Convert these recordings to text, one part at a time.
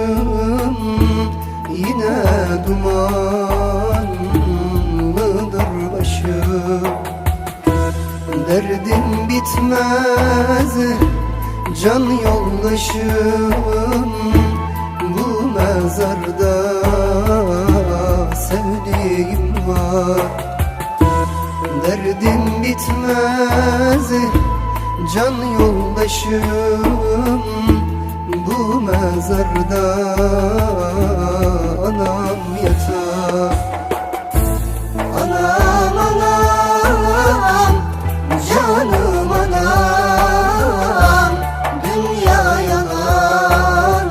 yaşım Yine dumanlıdır başım. Derdim bitmez can yoldaşım. Bu mezarda sevdiğim var. Derdim bitmez can yoldaşım Bu mezarda anam yatar. Anam anam canım anam Dünya yalan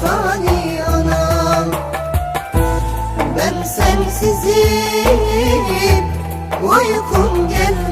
fani anam. Ben sensizim uykum gelmez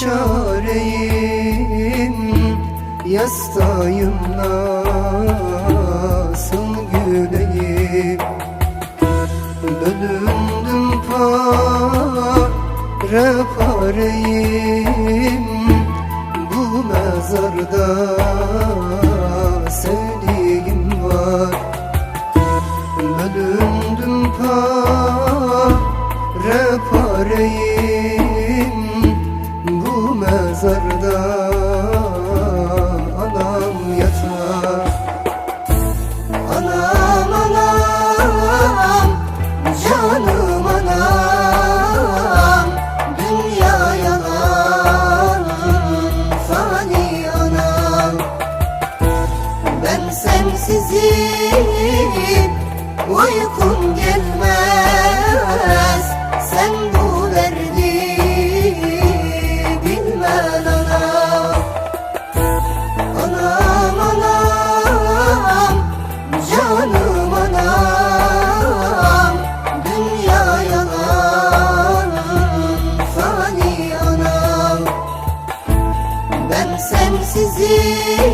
çareyim Yastayım nasıl güleyim. Bölündüm pare pareyim Bu mezarda sevdiğim canım anam Dünya yalan fani anam Ben sensizim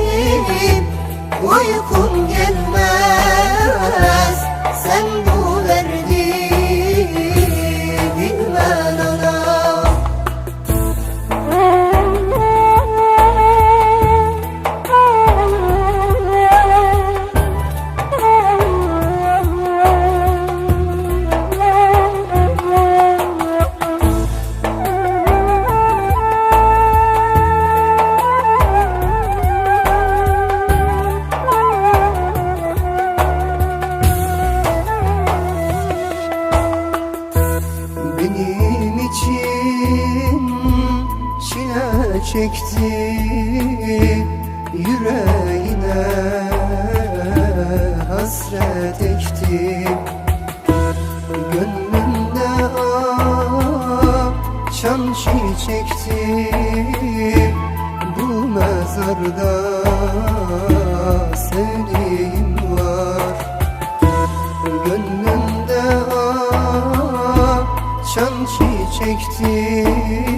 çekti Yüreğine hasret ekti. Gönlümde açan çiçekti Bu mezarda sevdiğim var. Gönlümde açan çiçekti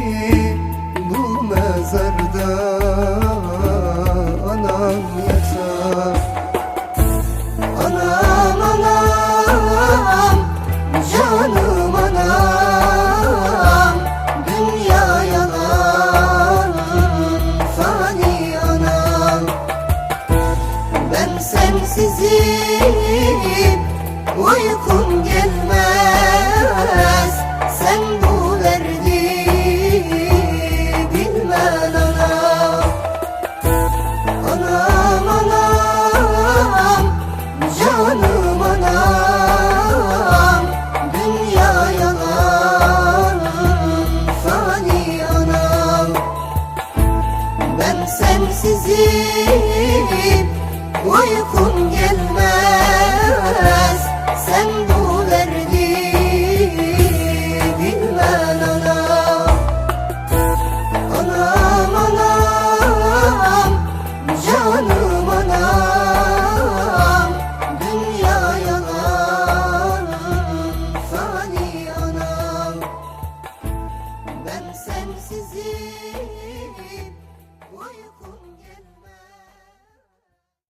canım anam sensizim Uykum gelmez. Sen